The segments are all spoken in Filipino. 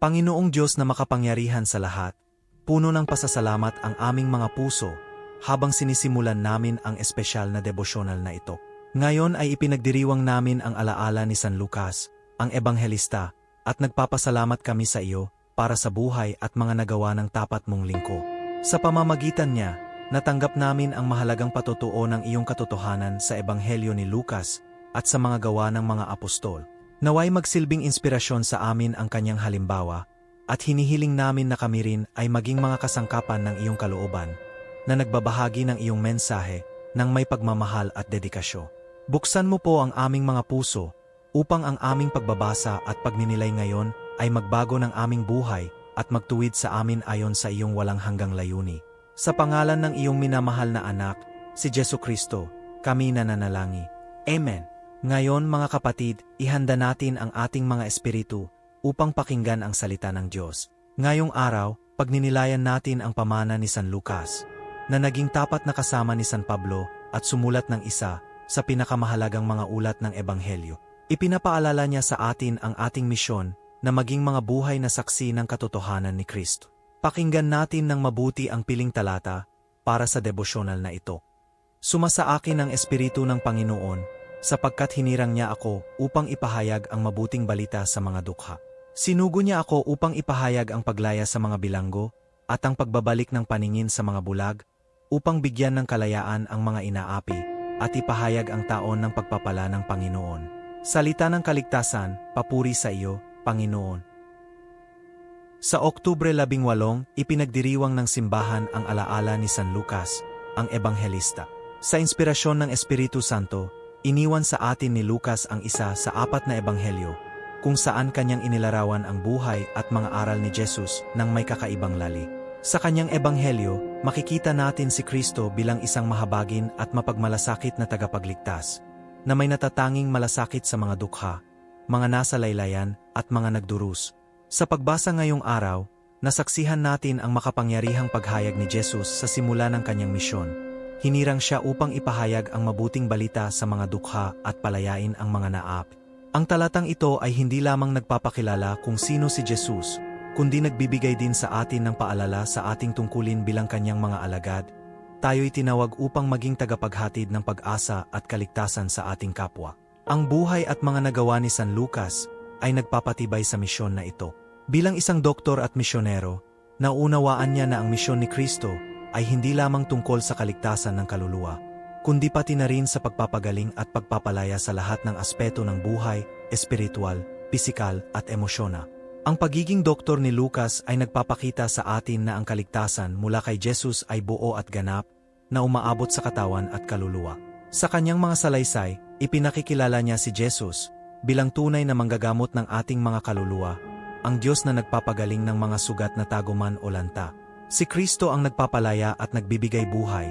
Panginoong Diyos na makapangyarihan sa lahat, puno ng pasasalamat ang aming mga puso habang sinisimulan namin ang espesyal na devosyonal na ito. Ngayon ay ipinagdiriwang namin ang alaala ni San Lucas, ang ebanghelista, at nagpapasalamat kami sa iyo para sa buhay at mga nagawa ng tapat mong lingko. Sa pamamagitan niya, natanggap namin ang mahalagang patutuo ng iyong katotohanan sa ebanghelyo ni Lucas at sa mga gawa ng mga apostol. Naway magsilbing inspirasyon sa amin ang kanyang halimbawa, at hinihiling namin na kami rin ay maging mga kasangkapan ng iyong kalooban, na nagbabahagi ng iyong mensahe ng may pagmamahal at dedikasyo. Buksan mo po ang aming mga puso, upang ang aming pagbabasa at pagninilay ngayon ay magbago ng aming buhay at magtuwid sa amin ayon sa iyong walang hanggang layuni. Sa pangalan ng iyong minamahal na anak, si Jesu Kristo, kami nananalangin. Amen. Ngayon mga kapatid, ihanda natin ang ating mga espiritu upang pakinggan ang salita ng Diyos. Ngayong araw, pagninilayan natin ang pamana ni San Lucas, na naging tapat na kasama ni San Pablo at sumulat ng isa sa pinakamahalagang mga ulat ng Ebanghelyo. Ipinapaalala niya sa atin ang ating misyon na maging mga buhay na saksi ng katotohanan ni Kristo. Pakinggan natin ng mabuti ang piling talata para sa devosyonal na ito. Sumasa akin ang Espiritu ng Panginoon sapagkat hinirang niya ako upang ipahayag ang mabuting balita sa mga dukha. Sinugo niya ako upang ipahayag ang paglaya sa mga bilanggo at ang pagbabalik ng paningin sa mga bulag, upang bigyan ng kalayaan ang mga inaapi at ipahayag ang taon ng pagpapala ng Panginoon. Salita ng kaligtasan, papuri sa iyo, Panginoon. Sa Oktubre 18, ipinagdiriwang ng simbahan ang alaala ni San Lucas, ang ebanghelista. Sa inspirasyon ng Espiritu Santo, Iniwan sa atin ni Lucas ang isa sa apat na ebanghelyo, kung saan kanyang inilarawan ang buhay at mga aral ni Jesus ng may kakaibang lali. Sa kanyang ebanghelyo, makikita natin si Kristo bilang isang mahabagin at mapagmalasakit na tagapagligtas, na may natatanging malasakit sa mga dukha, mga nasa laylayan at mga nagdurus. Sa pagbasa ngayong araw, nasaksihan natin ang makapangyarihang paghayag ni Jesus sa simula ng kanyang misyon hinirang siya upang ipahayag ang mabuting balita sa mga dukha at palayain ang mga naap. Ang talatang ito ay hindi lamang nagpapakilala kung sino si Jesus, kundi nagbibigay din sa atin ng paalala sa ating tungkulin bilang kanyang mga alagad. Tayo'y tinawag upang maging tagapaghatid ng pag-asa at kaligtasan sa ating kapwa. Ang buhay at mga nagawa ni San Lucas ay nagpapatibay sa misyon na ito. Bilang isang doktor at misyonero, naunawaan niya na ang misyon ni Kristo ay hindi lamang tungkol sa kaligtasan ng kaluluwa, kundi pati na rin sa pagpapagaling at pagpapalaya sa lahat ng aspeto ng buhay, espiritual, pisikal at emosyona. Ang pagiging doktor ni Lucas ay nagpapakita sa atin na ang kaligtasan mula kay Jesus ay buo at ganap, na umaabot sa katawan at kaluluwa. Sa kanyang mga salaysay, ipinakikilala niya si Jesus bilang tunay na manggagamot ng ating mga kaluluwa, ang Diyos na nagpapagaling ng mga sugat na taguman o lanta. Si Kristo ang nagpapalaya at nagbibigay buhay,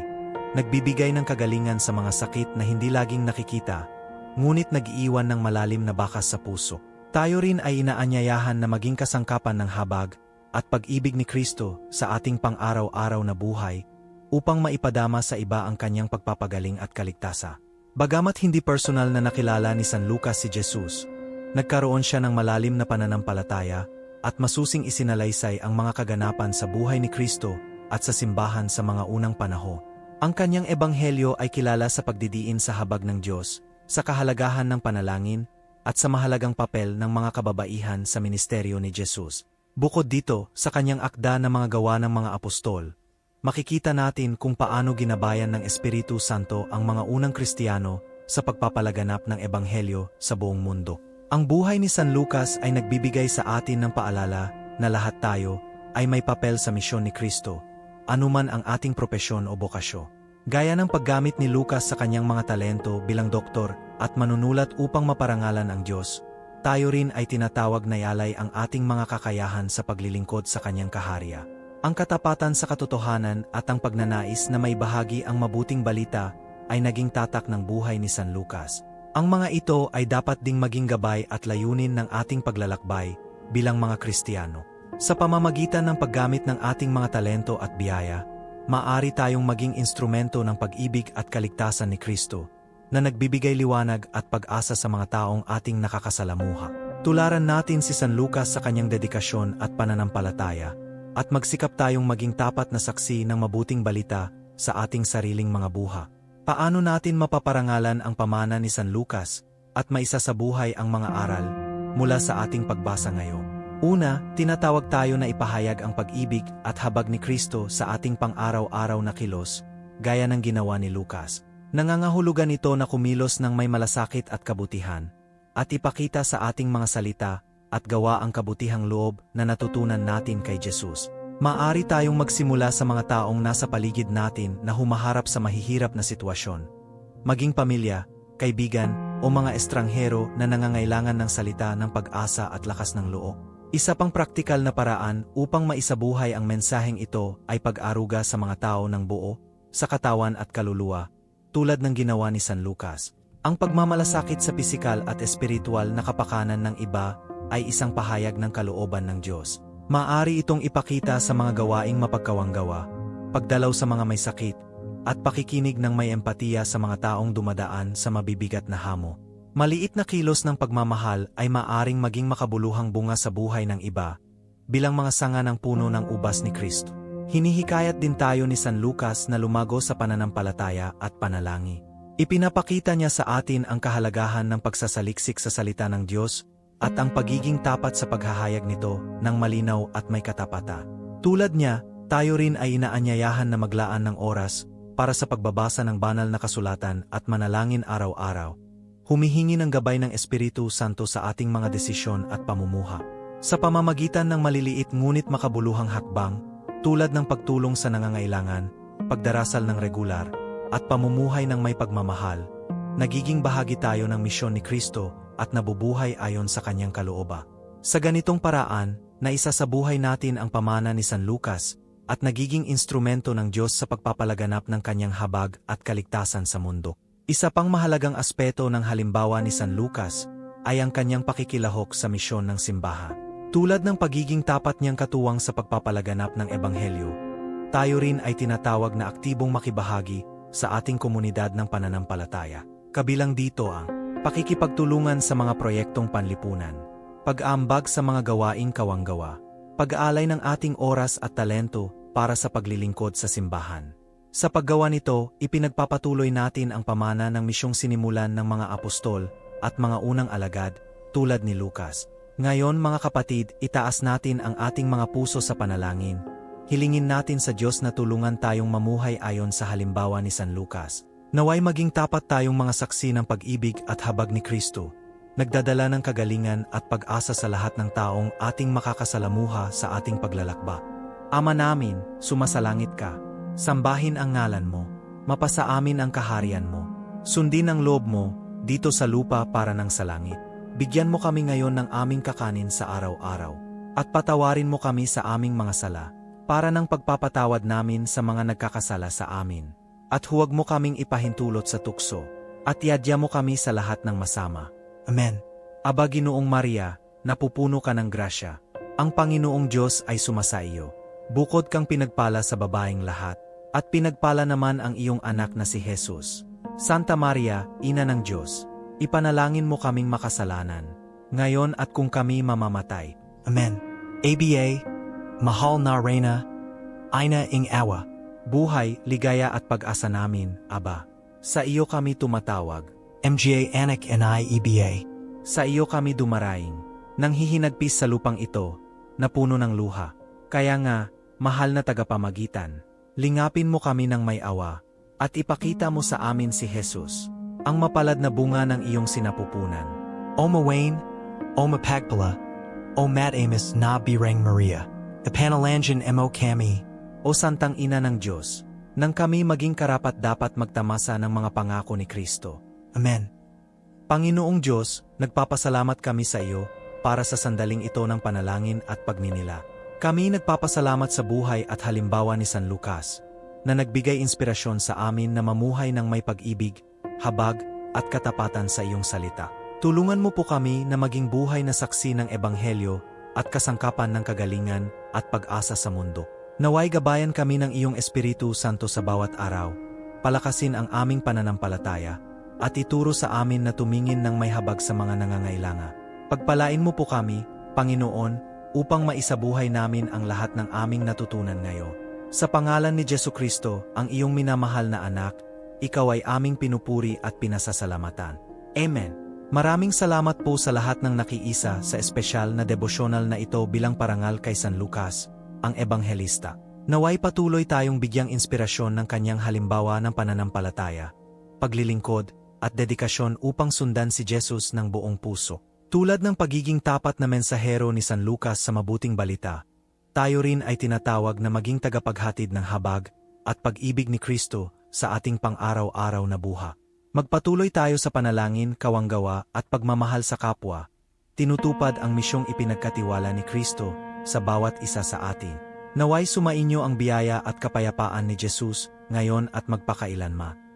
nagbibigay ng kagalingan sa mga sakit na hindi laging nakikita, ngunit nag-iiwan ng malalim na bakas sa puso. Tayo rin ay inaanyayahan na maging kasangkapan ng habag at pag-ibig ni Kristo sa ating pang-araw-araw na buhay upang maipadama sa iba ang kanyang pagpapagaling at kaligtasa. Bagamat hindi personal na nakilala ni San Lucas si Jesus, nagkaroon siya ng malalim na pananampalataya at masusing isinalaysay ang mga kaganapan sa buhay ni Kristo at sa simbahan sa mga unang panahon. Ang kanyang ebanghelyo ay kilala sa pagdidiin sa habag ng Diyos, sa kahalagahan ng panalangin, at sa mahalagang papel ng mga kababaihan sa ministeryo ni Jesus. Bukod dito, sa kanyang akda na mga gawa ng mga apostol, makikita natin kung paano ginabayan ng Espiritu Santo ang mga unang Kristiyano sa pagpapalaganap ng ebanghelyo sa buong mundo. Ang buhay ni San Lucas ay nagbibigay sa atin ng paalala na lahat tayo ay may papel sa misyon ni Kristo, anuman ang ating propesyon o bokasyo. Gaya ng paggamit ni Lucas sa kanyang mga talento bilang doktor at manunulat upang maparangalan ang Diyos, tayo rin ay tinatawag na yalay ang ating mga kakayahan sa paglilingkod sa kanyang kaharya. Ang katapatan sa katotohanan at ang pagnanais na may bahagi ang mabuting balita ay naging tatak ng buhay ni San Lucas. Ang mga ito ay dapat ding maging gabay at layunin ng ating paglalakbay bilang mga Kristiyano. Sa pamamagitan ng paggamit ng ating mga talento at biyaya, maari tayong maging instrumento ng pag-ibig at kaligtasan ni Kristo na nagbibigay liwanag at pag-asa sa mga taong ating nakakasalamuha. Tularan natin si San Lucas sa kanyang dedikasyon at pananampalataya, at magsikap tayong maging tapat na saksi ng mabuting balita sa ating sariling mga buha. Paano natin mapaparangalan ang pamana ni San Lucas at maisasabuhay ang mga aral mula sa ating pagbasa ngayon? Una, tinatawag tayo na ipahayag ang pag-ibig at habag ni Kristo sa ating pang-araw-araw na kilos, gaya ng ginawa ni Lucas. Nangangahulugan ito na kumilos ng may malasakit at kabutihan, at ipakita sa ating mga salita at gawa ang kabutihang loob na natutunan natin kay Jesus. Maari tayong magsimula sa mga taong nasa paligid natin na humaharap sa mahihirap na sitwasyon. Maging pamilya, kaibigan, o mga estranghero na nangangailangan ng salita ng pag-asa at lakas ng loob. Isa pang praktikal na paraan upang maisabuhay ang mensaheng ito ay pag-aruga sa mga tao ng buo, sa katawan at kaluluwa, tulad ng ginawa ni San Lucas. Ang pagmamalasakit sa pisikal at espiritual na kapakanan ng iba ay isang pahayag ng kalooban ng Diyos. Maari itong ipakita sa mga gawaing mapagkawanggawa, pagdalaw sa mga may sakit, at pakikinig ng may empatiya sa mga taong dumadaan sa mabibigat na hamo. Maliit na kilos ng pagmamahal ay maaring maging makabuluhang bunga sa buhay ng iba, bilang mga sanga ng puno ng ubas ni Kristo. Hinihikayat din tayo ni San Lucas na lumago sa pananampalataya at panalangin. Ipinapakita niya sa atin ang kahalagahan ng pagsasaliksik sa salita ng Diyos at ang pagiging tapat sa paghahayag nito ng malinaw at may katapata. Tulad niya, tayo rin ay inaanyayahan na maglaan ng oras para sa pagbabasa ng banal na kasulatan at manalangin araw-araw humihingi ng gabay ng Espiritu Santo sa ating mga desisyon at pamumuha. Sa pamamagitan ng maliliit ngunit makabuluhang hakbang, tulad ng pagtulong sa nangangailangan, pagdarasal ng regular, at pamumuhay ng may pagmamahal, nagiging bahagi tayo ng misyon ni Kristo at nabubuhay ayon sa kanyang kalooba. Sa ganitong paraan, naisa sa buhay natin ang pamana ni San Lucas at nagiging instrumento ng Diyos sa pagpapalaganap ng kanyang habag at kaligtasan sa mundo. Isa pang mahalagang aspeto ng halimbawa ni San Lucas ay ang kanyang pakikilahok sa misyon ng simbahan. Tulad ng pagiging tapat niyang katuwang sa pagpapalaganap ng Ebanghelyo, tayo rin ay tinatawag na aktibong makibahagi sa ating komunidad ng pananampalataya. Kabilang dito ang pakikipagtulungan sa mga proyektong panlipunan, pag-aambag sa mga gawaing kawanggawa, pag-aalay ng ating oras at talento para sa paglilingkod sa simbahan. Sa paggawa nito, ipinagpapatuloy natin ang pamana ng misyong sinimulan ng mga apostol at mga unang alagad, tulad ni Lucas. Ngayon mga kapatid, itaas natin ang ating mga puso sa panalangin. Hilingin natin sa Diyos na tulungan tayong mamuhay ayon sa halimbawa ni San Lucas. Naway maging tapat tayong mga saksi ng pag-ibig at habag ni Kristo, nagdadala ng kagalingan at pag-asa sa lahat ng taong ating makakasalamuha sa ating paglalakba. Ama namin, sumasalangit ka Sambahin ang ngalan mo, mapasa amin ang kaharian mo. Sundin ang loob mo, dito sa lupa para ng sa langit. Bigyan mo kami ngayon ng aming kakanin sa araw-araw. At patawarin mo kami sa aming mga sala, para ng pagpapatawad namin sa mga nagkakasala sa amin. At huwag mo kaming ipahintulot sa tukso, at iadya mo kami sa lahat ng masama. Amen. Aba Ginoong Maria, napupuno ka ng grasya. Ang Panginoong Diyos ay sumasa iyo. Bukod kang pinagpala sa babaeng lahat, at pinagpala naman ang iyong anak na si Jesus. Santa Maria, Ina ng Diyos, ipanalangin mo kaming makasalanan, ngayon at kung kami mamamatay. Amen. ABA, Mahal na Reyna, Ina ing awa, buhay, ligaya at pag-asa namin, Aba. Sa iyo kami tumatawag. MGA Anak and I EBA. Sa iyo kami dumaraing, nang hihinagpis sa lupang ito, na puno ng luha. Kaya nga, mahal na tagapamagitan, Lingapin mo kami ng may awa, at ipakita mo sa amin si Jesus, ang mapalad na bunga ng iyong sinapupunan. O Mawain, O Mapagpala, O Mat Amos na Birang Maria, Epanalangan Mo Kami, O Santang Ina ng Diyos, nang kami maging karapat dapat magtamasa ng mga pangako ni Kristo. Amen. Panginoong Diyos, nagpapasalamat kami sa iyo para sa sandaling ito ng panalangin at pagninila. Kami nagpapasalamat sa buhay at halimbawa ni San Lucas, na nagbigay inspirasyon sa amin na mamuhay ng may pag-ibig, habag, at katapatan sa iyong salita. Tulungan mo po kami na maging buhay na saksi ng Ebanghelyo at kasangkapan ng kagalingan at pag-asa sa mundo. Naway gabayan kami ng iyong Espiritu Santo sa bawat araw, palakasin ang aming pananampalataya, at ituro sa amin na tumingin ng may habag sa mga nangangailangan. Pagpalain mo po kami, Panginoon, upang maisabuhay namin ang lahat ng aming natutunan ngayon. Sa pangalan ni Jesu Kristo, ang iyong minamahal na anak, ikaw ay aming pinupuri at pinasasalamatan. Amen. Maraming salamat po sa lahat ng nakiisa sa espesyal na devosyonal na ito bilang parangal kay San Lucas, ang Ebanghelista. Naway patuloy tayong bigyang inspirasyon ng kanyang halimbawa ng pananampalataya, paglilingkod, at dedikasyon upang sundan si Jesus ng buong puso. Tulad ng pagiging tapat na mensahero ni San Lucas sa mabuting balita, tayo rin ay tinatawag na maging tagapaghatid ng habag at pag-ibig ni Kristo sa ating pang-araw-araw na buha. Magpatuloy tayo sa panalangin, kawanggawa at pagmamahal sa kapwa. Tinutupad ang misyong ipinagkatiwala ni Kristo sa bawat isa sa atin. Naway sumainyo ang biyaya at kapayapaan ni Jesus ngayon at magpakailanma.